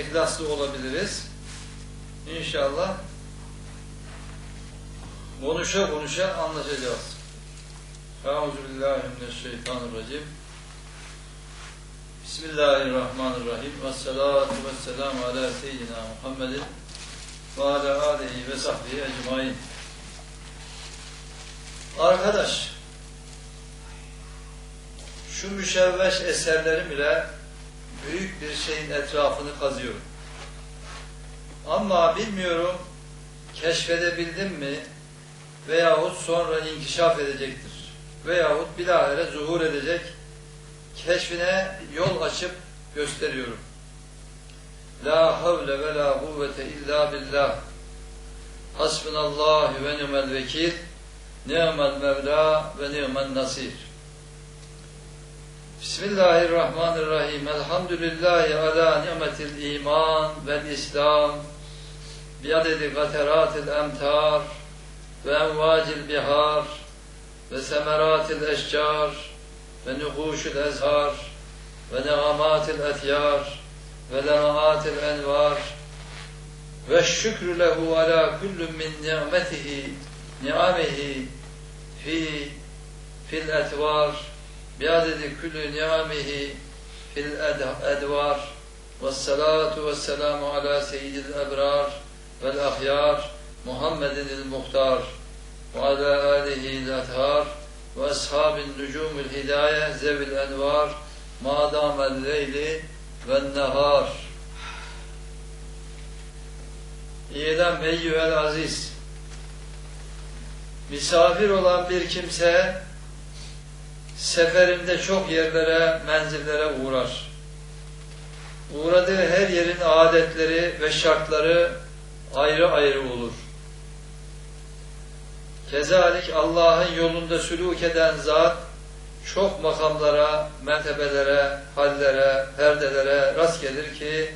ihlaslı olabiliriz. İnşallah konuşa konuşa anlaşacağız. Euzubillahimineşşeytanirracim. Bismillahirrahmanirrahim. Ve salatu ve selamu ala seyyidina Muhammedin ve ala alihi ve sahbihi ecmain. Arkadaş, şu müşevveş eserlerim ile büyük bir şeyin etrafını kazıyorum. Ama bilmiyorum keşfedebildim mi veyahut sonra inkişaf edecektir. Veyahut bilahare zuhur edecek keşfine yol açıp gösteriyorum. La havle ve la kuvvete illa billah. Hasbunallah ve ni'mel vekil. Ni'mel mevla ve ni'mel nasir. Bismillahirrahmanirrahim. Elhamdülillahi ala ni'metil iman vel islam. Biadedi gateratil emtar ve envacil bihar ve semeratil eşcar ve nuhuşul ezhar ve negamatil etyar ve lemaatil envar ve şükrü lehu ala kullun min ni'metihi ni'amihi fi fil etvar biadedi kulli ni'amihi fil ed- edvar ve salatu ve selamu ala seyyidil ebrar vel ahyar Muhammedin il muhtar ve ala alihi il athar ve ashabin nucumil hidaye zevil envar madamel leyli ve nehar. İyiden meyyüvel aziz misafir olan bir kimse seferinde çok yerlere, menzillere uğrar. Uğradığı her yerin adetleri ve şartları ayrı ayrı olur. Kezalik Allah'ın yolunda sülûk eden zat çok makamlara, mertebelere, hallere, perdelere rast gelir ki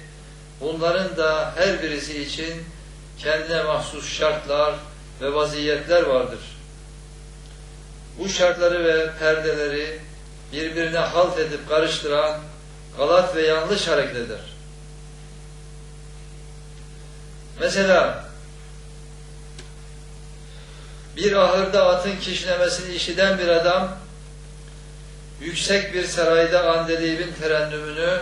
bunların da her birisi için kendine mahsus şartlar ve vaziyetler vardır. Bu şartları ve perdeleri birbirine halt edip karıştıran galat ve yanlış hareket eder. Mesela bir ahırda atın kişnemesini işiten bir adam yüksek bir sarayda Andelib'in terennümünü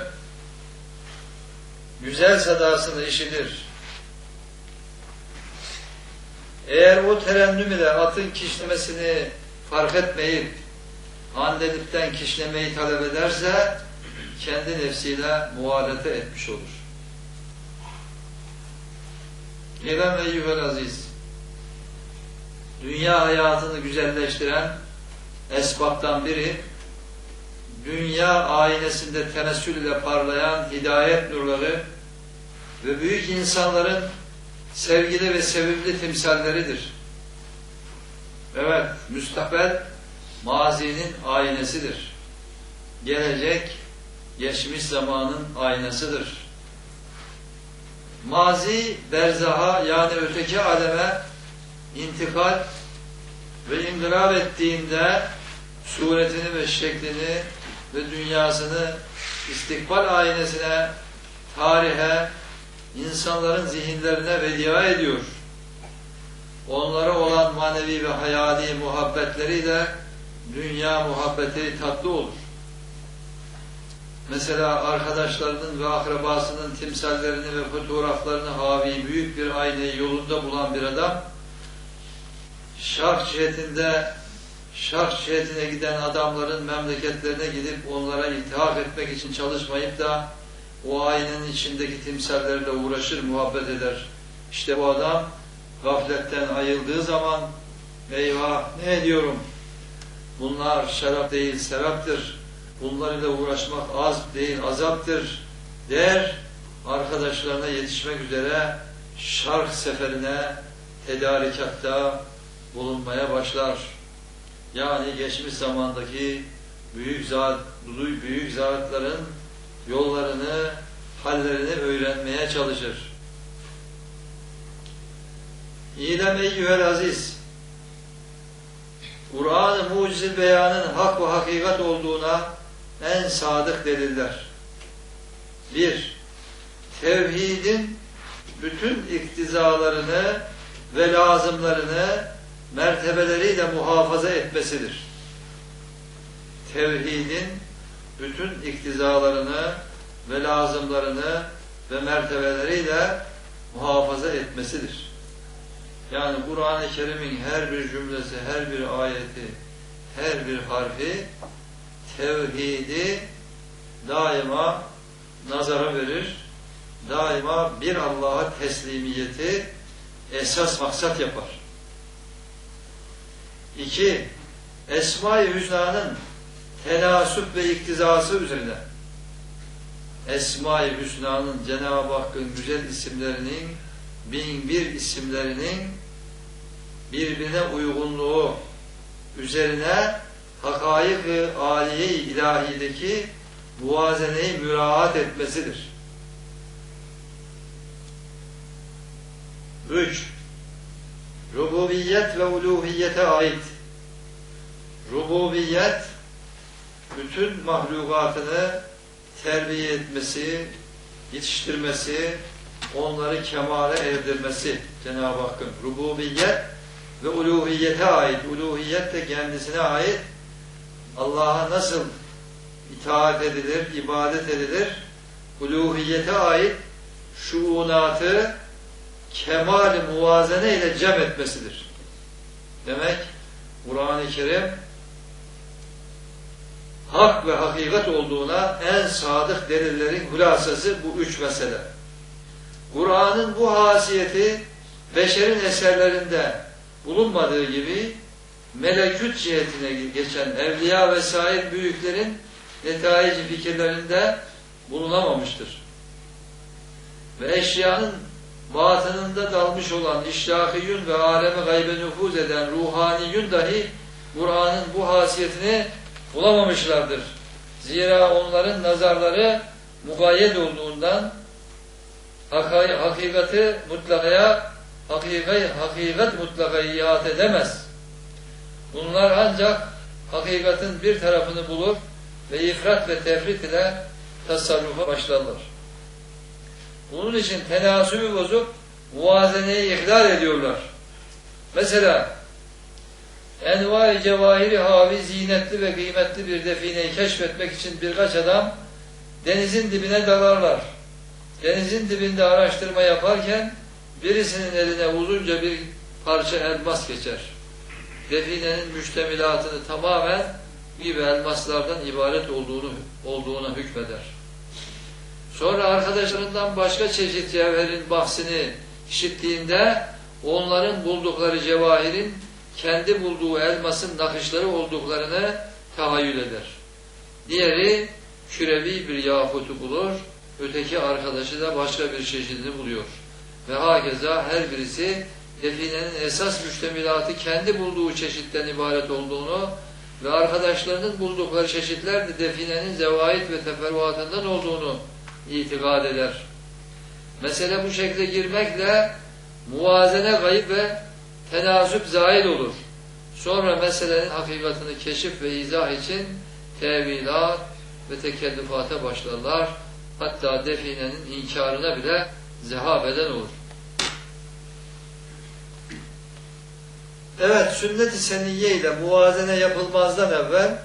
güzel sadasını işitir. Eğer o terennüm ile atın kişnemesini fark etmeyip Andelip'ten kişnemeyi talep ederse kendi nefsiyle muhalete etmiş olur. İlem eyyüvel aziz dünya hayatını güzelleştiren esbaptan biri dünya aynesinde tenessül ile parlayan hidayet nurları ve büyük insanların sevgili ve sevimli timsalleridir. Evet, müstakbel mazinin aynesidir. Gelecek, geçmiş zamanın aynasıdır. Mazi, berzaha yani öteki aleme intikal ve ingılap ettiğinde suretini ve şeklini ve dünyasını istikbal aynesine, tarihe, insanların zihinlerine vedia ediyor. Onlara olan manevi ve hayali muhabbetleriyle dünya muhabbeti tatlı olur. Mesela arkadaşlarının ve akrabasının timsallerini ve fotoğraflarını havi büyük bir aynayı yolunda bulan bir adam şark cihetinde şark cihetine giden adamların memleketlerine gidip onlara iltihak etmek için çalışmayıp da o aynenin içindeki timsallerle uğraşır, muhabbet eder. İşte bu adam gafletten ayıldığı zaman eyvah ne ediyorum? Bunlar şarap değil, seraptır. Bunlarla uğraşmak az değil, azaptır der. Arkadaşlarına yetişmek üzere şark seferine tedarikatta bulunmaya başlar. Yani geçmiş zamandaki büyük zat, büyük zatların yollarını, hallerini öğrenmeye çalışır. İlem eyyühel aziz, Kur'an-ı mucize beyanın hak ve hakikat olduğuna en sadık deliller. Bir, tevhidin bütün iktizalarını ve lazımlarını mertebeleriyle muhafaza etmesidir. Tevhidin bütün iktizalarını ve lazımlarını ve mertebeleriyle muhafaza etmesidir. Yani Kur'an-ı Kerim'in her bir cümlesi, her bir ayeti, her bir harfi tevhidi daima nazara verir, daima bir Allah'a teslimiyeti esas maksat yapar. İki, Esma-i Hüsna'nın tenasüp ve iktizası üzerine Esma-i Hüsna'nın Cenab-ı Hakk'ın güzel isimlerinin bin bir isimlerinin birbirine uygunluğu üzerine hakaik-ı aliye ilahideki muvazeneyi müraat etmesidir. 3. Rububiyet ve uluhiyete ait. Rububiyet bütün mahlukatını terbiye etmesi, yetiştirmesi, onları kemale erdirmesi Cenab-ı Hakk'ın rububiyet ve uluhiyete ait. Uluhiyet de kendisine ait. Allah'a nasıl itaat edilir, ibadet edilir? Uluhiyete ait şuunatı kemal-i muvazene ile cem etmesidir. Demek Kur'an-ı Kerim hak ve hakikat olduğuna en sadık delillerin hülasası bu üç mesele. Kur'an'ın bu hasiyeti beşerin eserlerinde bulunmadığı gibi melekut cihetine geçen evliya ve sair büyüklerin netayici fikirlerinde bulunamamıştır. Ve eşyanın batınında dalmış olan işlahiyün ve aleme gaybe nüfuz eden ruhaniyün dahi Kur'an'ın bu hasiyetini bulamamışlardır. Zira onların nazarları mugayyed olduğundan hakikati mutlakaya hakikat, hakikat mutlakayı ihat edemez. Bunlar ancak hakikatin bir tarafını bulur ve ifrat ve tefrit ile tasarrufa başlarlar. Bunun için tenasümü bozup muvazeneyi ihlal ediyorlar. Mesela envai cevahiri havi zinetli ve kıymetli bir defineyi keşfetmek için birkaç adam denizin dibine dalarlar. Denizin dibinde araştırma yaparken birisinin eline uzunca bir parça elmas geçer. Definenin müştemilatını tamamen gibi elmaslardan ibaret olduğunu olduğuna hükmeder. Sonra arkadaşlarından başka çeşit cevherin bahsini işittiğinde onların buldukları cevahirin kendi bulduğu elmasın nakışları olduklarını tahayyül eder. Diğeri kürevi bir yakutu bulur, öteki arkadaşı da başka bir çeşidini buluyor. Ve hakeza her birisi definenin esas müştemilatı kendi bulduğu çeşitten ibaret olduğunu ve arkadaşlarının buldukları çeşitler de definenin zevait ve teferruatından olduğunu itikad eder. Mesele bu şekilde girmekle muvazene kayıp ve tenasüp zail olur. Sonra meselenin hakikatini keşif ve izah için tevilat ve tekellüfata başlarlar. Hatta definenin inkarına bile zehab eden olur. Evet, sünnet-i seniyye ile muvazene yapılmazdan evvel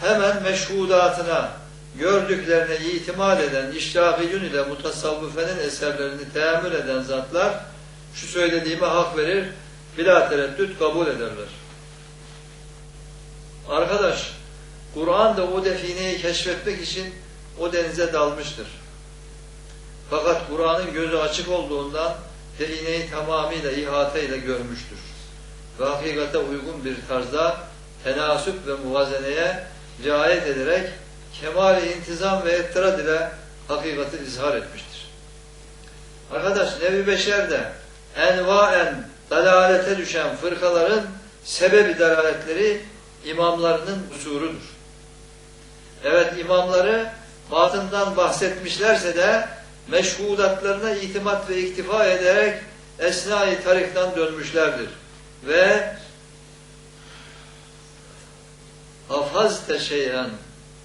hemen meşhudatına, gördüklerine itimat eden, işrafiyün ile mutasavvıfenin eserlerini teamül eden zatlar şu söylediğime hak verir, bila tereddüt kabul ederler. Arkadaş, Kur'an da o defineyi keşfetmek için o denize dalmıştır. Fakat Kur'an'ın gözü açık olduğundan defineyi tamamıyla ihateyle görmüştür. Ve hakikate uygun bir tarzda tenasüp ve muvazeneye riayet ederek kemal-i intizam ve ettirad ile hakikati izhar etmiştir. Arkadaş Nebi Beşer de envaen dalalete düşen fırkaların sebebi dalaletleri imamlarının kusurudur. Evet imamları batından bahsetmişlerse de meşhudatlarına itimat ve iktifa ederek esnai tarikten dönmüşlerdir. Ve hafazte şeyen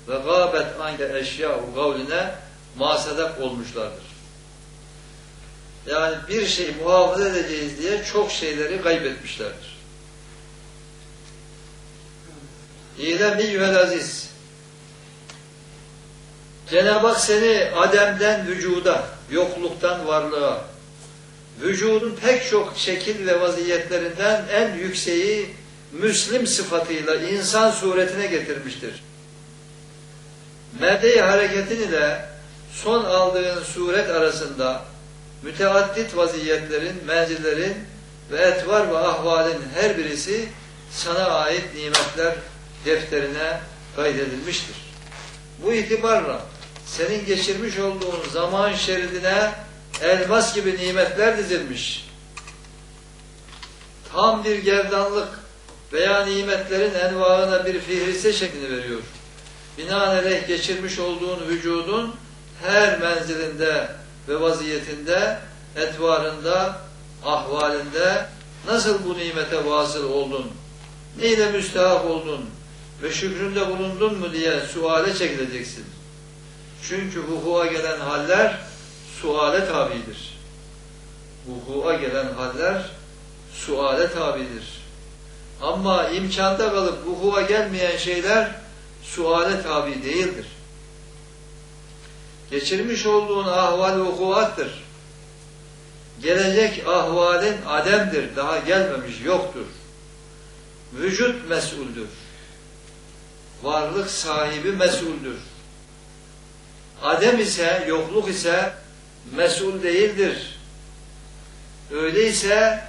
ve gâbet anke eşyâ'u gavline masadak olmuşlardır. yani bir şey muhafaza edeceğiz diye çok şeyleri kaybetmişlerdir. İlem eyyühel aziz. Cenab-ı Hak seni Adem'den vücuda, yokluktan varlığa, vücudun pek çok şekil ve vaziyetlerinden en yükseği Müslim sıfatıyla insan suretine getirmiştir. Mede-i hareketin ile son aldığın suret arasında müteaddit vaziyetlerin, menzillerin ve etvar ve ahvalin her birisi sana ait nimetler defterine kaydedilmiştir. Bu itibarla senin geçirmiş olduğun zaman şeridine elmas gibi nimetler dizilmiş. Tam bir gerdanlık veya nimetlerin envaına bir fihriste şeklini veriyor. Binaenaleyh geçirmiş olduğun vücudun her menzilinde ve vaziyetinde, etvarında, ahvalinde nasıl bu nimete vasıl oldun, neyle müstehak oldun ve şükründe bulundun mu diye suale çekileceksin. Çünkü vuku'a gelen haller suale tabidir. Vuku'a gelen haller suale tabidir. Ama imkanda kalıp vuku'a gelmeyen şeyler suale tabi değildir. Geçirmiş olduğun ahval vukuattır. Gelecek ahvalin ademdir. Daha gelmemiş, yoktur. Vücut mesuldür. Varlık sahibi mesuldür. Adem ise, yokluk ise mesul değildir. Öyleyse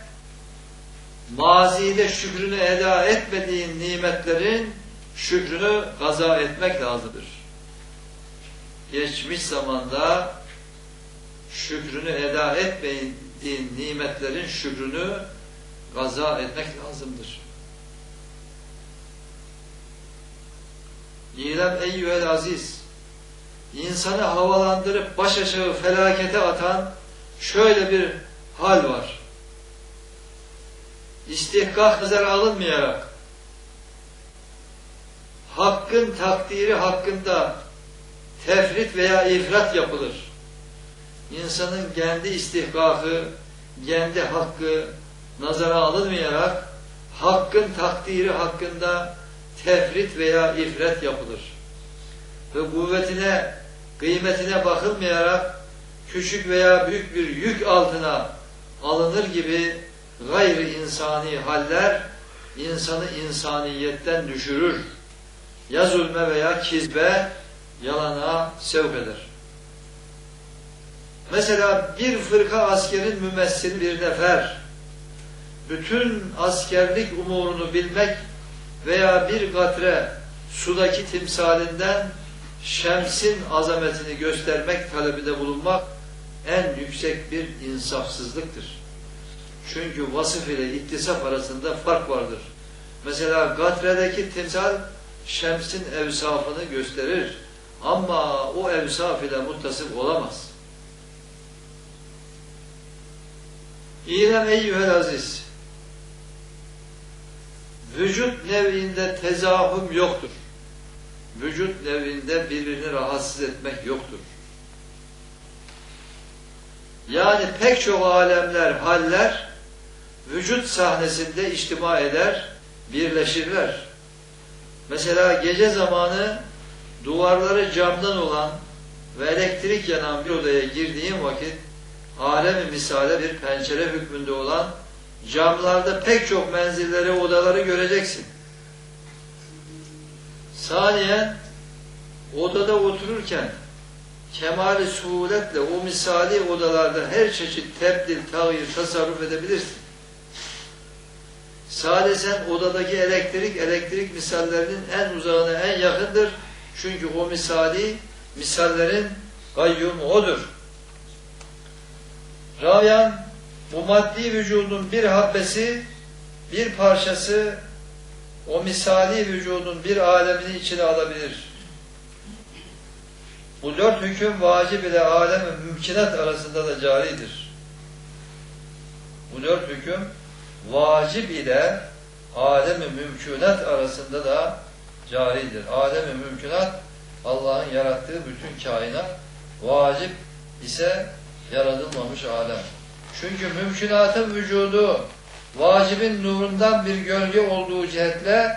mazide şükrünü eda etmediğin nimetlerin şükrünü kaza etmek lazımdır. Geçmiş zamanda şükrünü eda etmediğin nimetlerin şükrünü kaza etmek lazımdır. İlem eyyühel aziz insanı havalandırıp baş aşağı felakete atan şöyle bir hal var. İstihkak nazara alınmayarak hakkın takdiri hakkında tefrit veya ifrat yapılır. İnsanın kendi istihkakı, kendi hakkı nazara alınmayarak hakkın takdiri hakkında tefrit veya ifrat yapılır. Ve kuvvetine, kıymetine bakılmayarak küçük veya büyük bir yük altına alınır gibi gayri insani haller insanı insaniyetten düşürür. Ya zulme veya kizbe, yalana sevk eder. Mesela bir fırka askerin mümessili bir nefer, bütün askerlik umurunu bilmek veya bir gatre sudaki timsalinden şemsin azametini göstermek talebinde bulunmak en yüksek bir insafsızlıktır. Çünkü vasıf ile ittisaf arasında fark vardır. Mesela Gatre'deki timsal şemsin evsafını gösterir. Ama o evsaf ile muttasıf olamaz. İlem eyyühel aziz vücut nevinde tezahüm yoktur. Vücut nevinde birbirini rahatsız etmek yoktur. Yani pek çok alemler, haller vücut sahnesinde içtima eder, birleşirler. Mesela gece zamanı duvarları camdan olan ve elektrik yanan bir odaya girdiğin vakit alemi misale bir pencere hükmünde olan camlarda pek çok menzilleri, odaları göreceksin. Saniyen odada otururken kemali suhuletle o misali odalarda her çeşit tebdil, tağyir, tasarruf edebilirsin. Sadece sen odadaki elektrik, elektrik misallerinin en uzağına en yakındır. Çünkü o misali, misallerin kayyumu odur. Raviyan, bu maddi vücudun bir habbesi, bir parçası o misali vücudun bir alemini içine alabilir. Bu dört hüküm vacip ile alem mümkinat arasında da caridir. Bu dört hüküm vacip ile alemi mümkünat arasında da caridir. Alemi mümkünat Allah'ın yarattığı bütün kainat vacip ise yaratılmamış alem. Çünkü mümkünatın vücudu vacibin nurundan bir gölge olduğu cihetle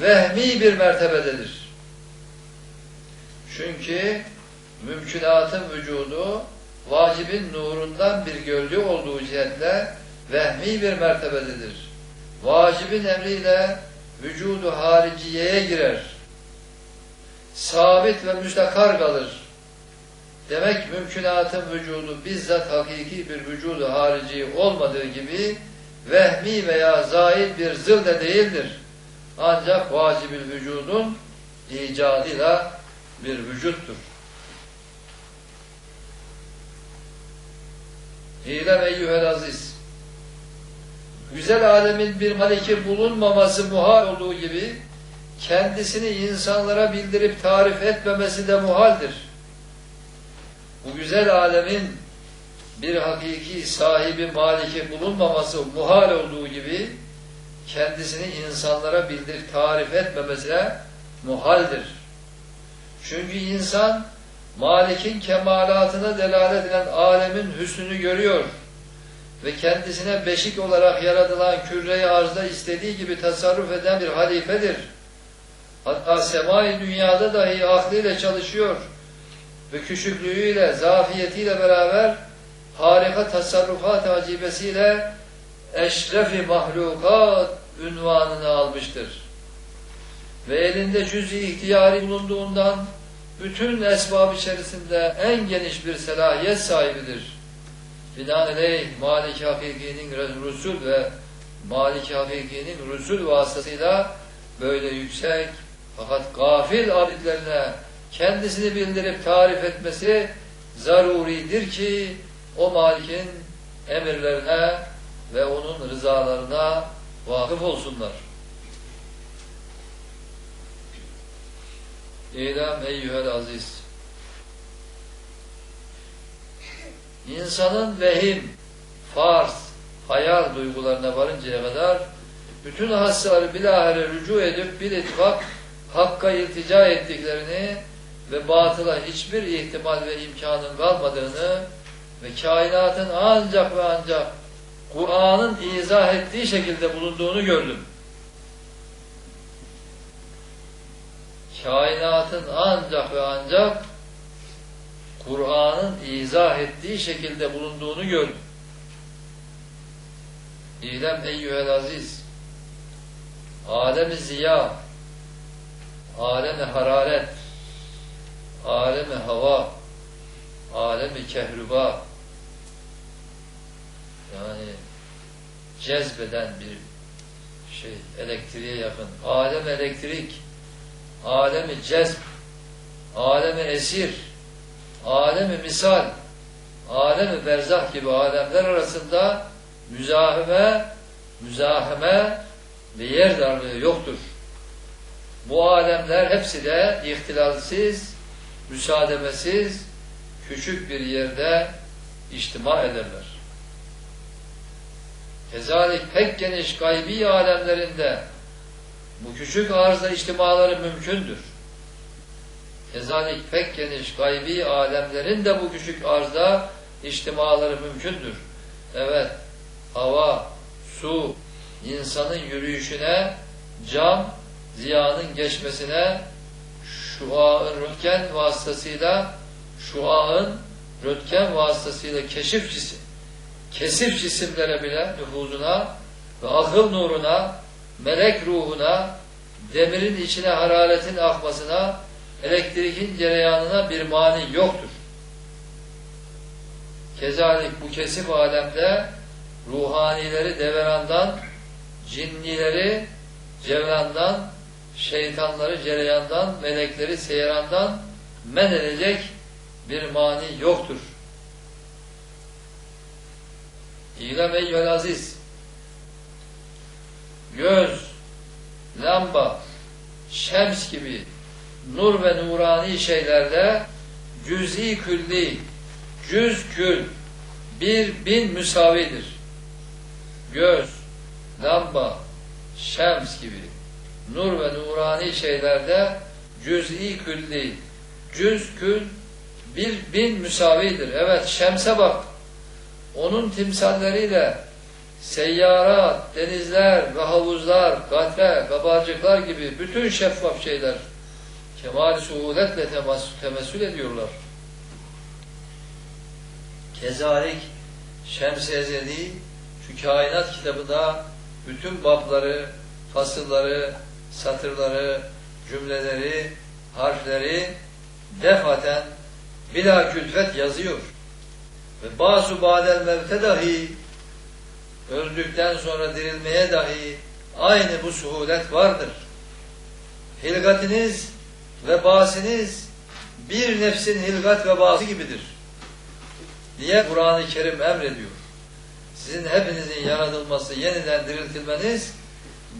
vehmi bir mertebededir. Çünkü mümkünatın vücudu vacibin nurundan bir gölge olduğu cihetle vehmi bir mertebededir. Vacibin emriyle vücudu hariciyeye girer. Sabit ve müstakar kalır. Demek mümkünatın vücudu bizzat hakiki bir vücudu harici olmadığı gibi vehmi veya zahid bir zıl de değildir. Ancak vacibül vücudun icadıyla bir vücuttur. İlem eyyühel aziz. Güzel alemin bir maliki bulunmaması muhal olduğu gibi kendisini insanlara bildirip tarif etmemesi de muhaldir. Bu güzel alemin bir hakiki sahibi maliki bulunmaması muhal olduğu gibi kendisini insanlara bildirip tarif etmemesi de muhaldir. Çünkü insan Malik'in kemalatına delalet eden alemin hüsnünü görüyor ve kendisine beşik olarak yaratılan küre-i arzda istediği gibi tasarruf eden bir halifedir. Hatta semai dünyada dahi aklıyla çalışıyor ve küçüklüğüyle, zafiyetiyle beraber harika tasarrufat acibesiyle eşrefi mahlukat ünvanını almıştır. Ve elinde cüz-i ihtiyari bulunduğundan bütün esbab içerisinde en geniş bir selahiyet sahibidir. Binaenaleyh Malik-i Hakiki'nin Resul ve Malik-i Hakiki'nin Resul vasıtasıyla böyle yüksek fakat gafil abidlerine kendisini bildirip tarif etmesi zaruridir ki o Malik'in emirlerine ve onun rızalarına vakıf olsunlar. İlam eyyühel aziz. İnsanın vehim, farz, hayal duygularına varıncaya kadar bütün hassaları bilahare rücu edip bir ittifak hakka iltica ettiklerini ve batıla hiçbir ihtimal ve imkanın kalmadığını ve kainatın ancak ve ancak Kur'an'ın izah ettiği şekilde bulunduğunu gördüm. Kainatın ancak ve ancak Kur'an'ın izah ettiği şekilde bulunduğunu gördüm. İlem eyyühel aziz alemi ziya alemi hararet alemi hava alemi kehruba yani cezbeden bir şey elektriğe yakın alem elektrik alemi cezb alemi esir alemi misal alemi berzah gibi alemler arasında müzahime müzahime ve yer darlığı yoktur. Bu alemler hepsi de ihtilalsiz, müsaademesiz, küçük bir yerde içtima ederler. Kezalik pek geniş gaybi alemlerinde bu küçük arıza içtimaları mümkündür. Kezalik pek geniş gaybi alemlerin de bu küçük arzda içtimaları mümkündür. Evet, hava, su, insanın yürüyüşüne, cam, ziyanın geçmesine, şuaın röntgen vasıtasıyla, şuaın röntgen vasıtasıyla keşif cisim, kesif cisimlere bile nüfuzuna ve akıl nuruna, melek ruhuna, demirin içine hararetin akmasına, elektrikin cereyanına bir mani yoktur. Kezalik bu kesif alemde ruhanileri deverandan, cinnileri cevrandan, şeytanları cereyandan, melekleri seyrandan men edecek bir mani yoktur. İlem eyyühel aziz göz, lamba, şems gibi nur ve nurani şeylerde cüz'i külli, cüz kül bir bin müsavidir. Göz, lamba, şems gibi nur ve nurani şeylerde cüz'i külli, cüz kül bir bin müsavidir. Evet şemse bak. Onun timsalleriyle seyyarat, denizler ve havuzlar, katre, kabarcıklar gibi bütün şeffaf şeyler kemal suhuletle temessül ediyorlar. Kezalik Şems-i Ezeli şu kainat kitabında bütün babları, fasılları, satırları, cümleleri, harfleri defaten bila külfet yazıyor. Ve basu badel mevte dahi öldükten sonra dirilmeye dahi aynı bu suhulet vardır. Hilgatiniz ve basiniz bir nefsin hilgat ve bası gibidir diye Kur'an-ı Kerim emrediyor. Sizin hepinizin yaratılması, yeniden diriltilmeniz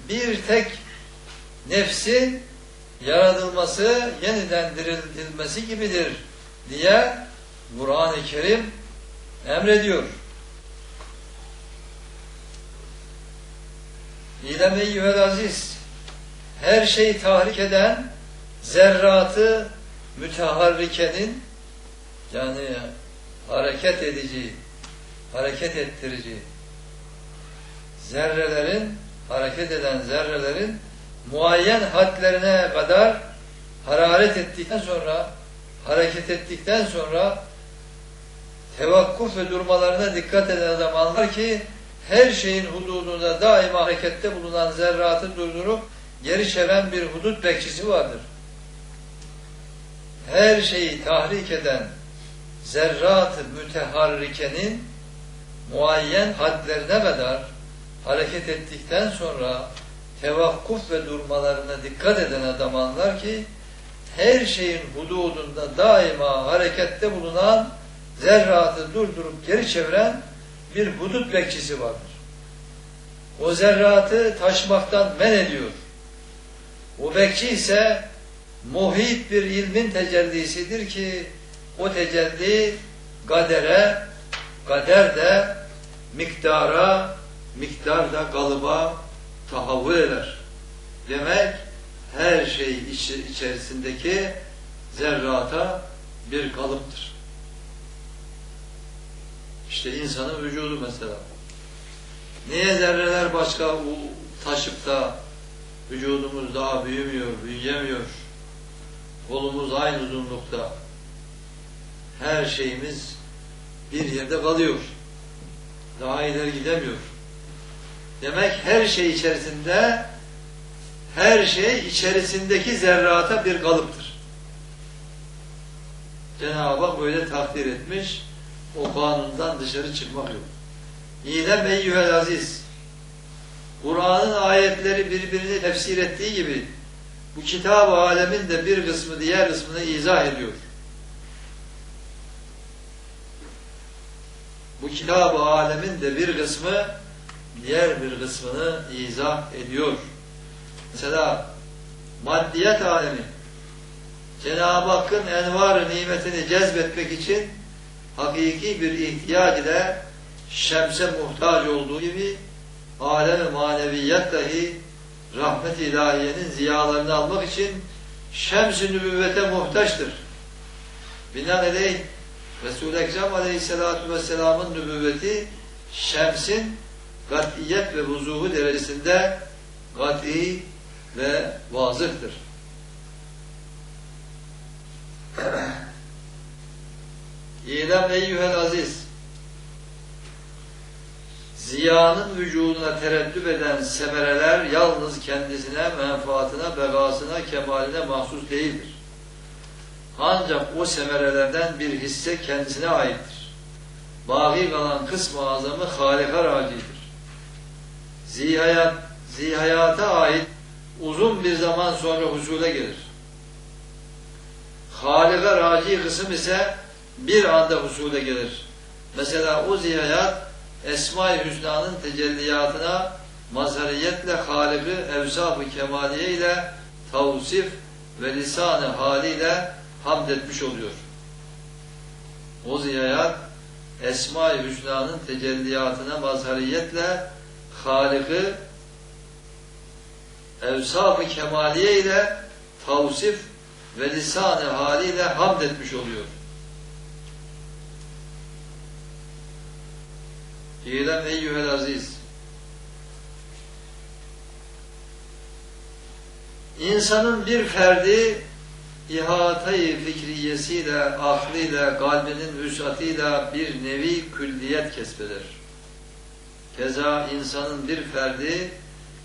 bir tek nefsin yaratılması, yeniden diriltilmesi gibidir diye Kur'an-ı Kerim emrediyor. İlem eyyühel aziz her şeyi tahrik eden zerratı müteharrikenin yani hareket edici, hareket ettirici zerrelerin, hareket eden zerrelerin muayyen hadlerine kadar hararet ettikten sonra, hareket ettikten sonra tevakkuf ve durmalarına dikkat eden adam anlar ki her şeyin hududunda daima harekette bulunan zerratı durdurup geri çeviren bir hudut bekçisi vardır. Her şeyi tahrik eden zerrat-ı müteharrikenin muayyen hadlerine kadar hareket ettikten sonra tevakkuf ve durmalarına dikkat eden adam anlar ki her şeyin hududunda daima harekette bulunan zerratı durdurup geri çeviren bir hudut bekçisi vardır. O zerratı taşmaktan men ediyor. O bekçi ise muhit bir ilmin tecellisidir ki o tecelli kadere, kader de miktara, miktar da kalıba tahavvül eder. Demek her şey iç- içerisindeki zerrata bir kalıptır. İşte insanın vücudu mesela. Niye zerreler başka u- taşıp da vücudumuz daha büyümüyor, büyüyemiyor? Kolumuz aynı uzunlukta. Her şeyimiz bir yerde kalıyor. Daha ileri gidemiyor. Demek her şey içerisinde her şey içerisindeki zerrata bir kalıptır. Cenab-ı Hak böyle takdir etmiş. O kanundan dışarı çıkmak yok. İlem eyyühel aziz. Kur'an'ın ayetleri birbirini tefsir ettiği gibi bu kitab-ı alemin de bir kısmı diğer kısmını izah ediyor. Bu kitab-ı alemin de bir kısmı diğer bir kısmını izah ediyor. Mesela maddiyet alemi Cenab-ı Hakk'ın envar nimetini cezbetmek için hakiki bir ihtiyac ile şemse muhtaç olduğu gibi alem-i maneviyat dahi rahmet ilahiyenin ziyalarını almak için şems-i nübüvvete muhtaçtır. Binaenaleyh Resul-i Ekrem Aleyhisselatü Vesselam'ın nübüvveti şemsin kat'iyet ve vuzuhu derecesinde kat'i ve vazıhtır. İlem eyyühel aziz ziyanın vücuduna tereddüt eden semereler yalnız kendisine, menfaatına, begasına, kemaline mahsus değildir. Ancak o semerelerden bir hisse kendisine aittir. Baki kalan kısmı azamı Halika racidir. Zihayat, zihayata ait uzun bir zaman sonra husule gelir. Halika raci kısım ise bir anda husule gelir. Mesela o zihayat Esma-i Hüsna'nın tecelliyatına mazhariyetle Halik'i evsaf-ı kemaliye ile tavsif ve lisan-ı haliyle hamd etmiş oluyor. O ziyayat Esma-i Hüsna'nın tecelliyatına mazhariyetle Halik'i evsaf-ı kemaliye ile tavsif ve lisan-ı haliyle hamd etmiş oluyor. İlem eyyühel aziz. İnsanın bir ferdi ihatayı fikriyesiyle, aklıyla, kalbinin vüsatıyla bir nevi külliyet kesbeder. Keza insanın bir ferdi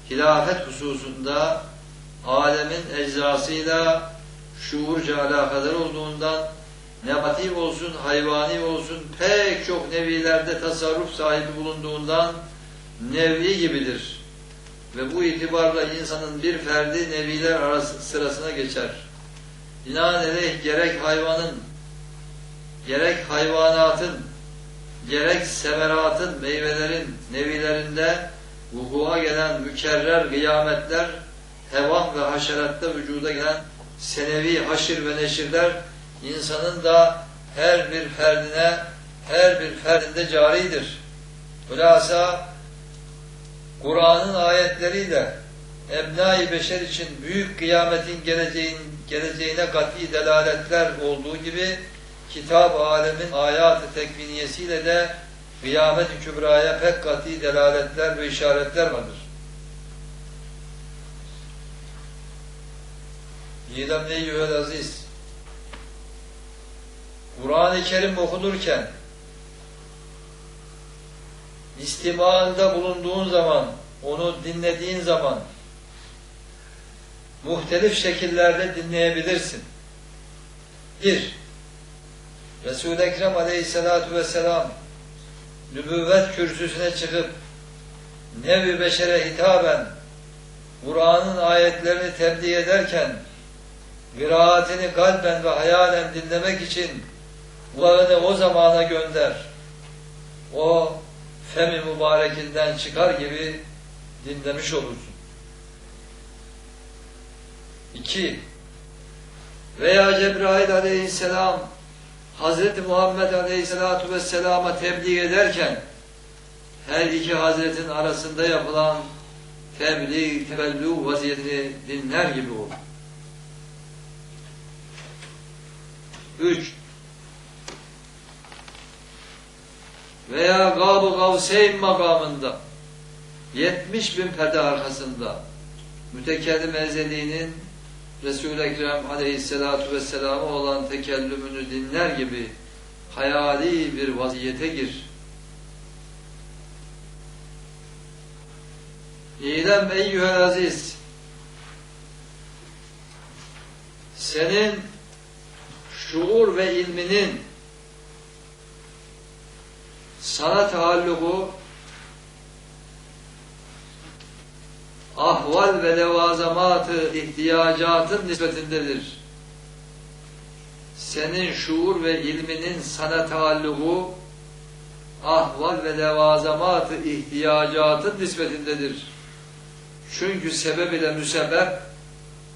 hilafet hususunda alemin eczasıyla şuurca alakadar olduğundan nebati olsun, hayvani olsun pek çok nevilerde tasarruf sahibi bulunduğundan nevi gibidir. Ve bu itibarla insanın bir ferdi neviler arası sırasına geçer. Binaenaleyh gerek hayvanın, gerek hayvanatın, gerek semeratın, meyvelerin nevilerinde vuku'a gelen mükerrer kıyametler, hevan ve haşeratta vücuda gelen senevi haşir ve neşirler insanın da her bir ferdine, her bir ferdinde caridir. Hülasa Kur'an'ın ayetleriyle ebnai beşer için büyük kıyametin geleceğin, geleceğine kat'i delaletler olduğu gibi kitap alemin ayat-ı tekviniyesiyle de kıyamet-i kübraya pek kat'i delaletler ve işaretler vardır. İlem eyyühel aziz Kur'an-ı Kerim okunurken istimalda bulunduğun zaman, onu dinlediğin zaman muhtelif şekillerde dinleyebilirsin. Bir, Resul-i Ekrem aleyhissalatu vesselam nübüvvet kürsüsüne çıkıp nevi beşere hitaben Kur'an'ın ayetlerini tebliğ ederken kıraatini kalben ve hayalen dinlemek için kulağını o zamana gönder. O femi mübarekinden çıkar gibi dinlemiş olursun. İki, veya Cebrail aleyhisselam Hazreti Muhammed aleyhisselatu vesselama tebliğ ederken her iki hazretin arasında yapılan tebliğ, tebellû vaziyetini dinler gibi olur. Üç, veya Gab-ı Gavseyn makamında 70 bin perde arkasında mütekellim ezeliğinin Resul-i Ekrem aleyhissalatu vesselam'a olan tekellümünü dinler gibi hayali bir vaziyete gir. İlem eyyühel aziz senin şuur ve ilminin sana taalluku ahval ve levazamatı ihtiyacatın nispetindedir. Senin şuur ve ilminin sana taalluku ahval ve levazamatı ihtiyacatın nispetindedir. Çünkü sebep ile müsebbep,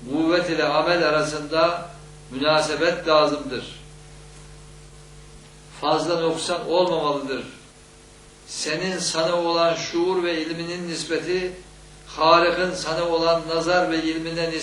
kuvvet ile amel arasında münasebet lazımdır. Fazla noksan olmamalıdır. Senin sana olan şuur ve ilminin nispeti Halık'ın sana olan nazar ve ilmine nispeti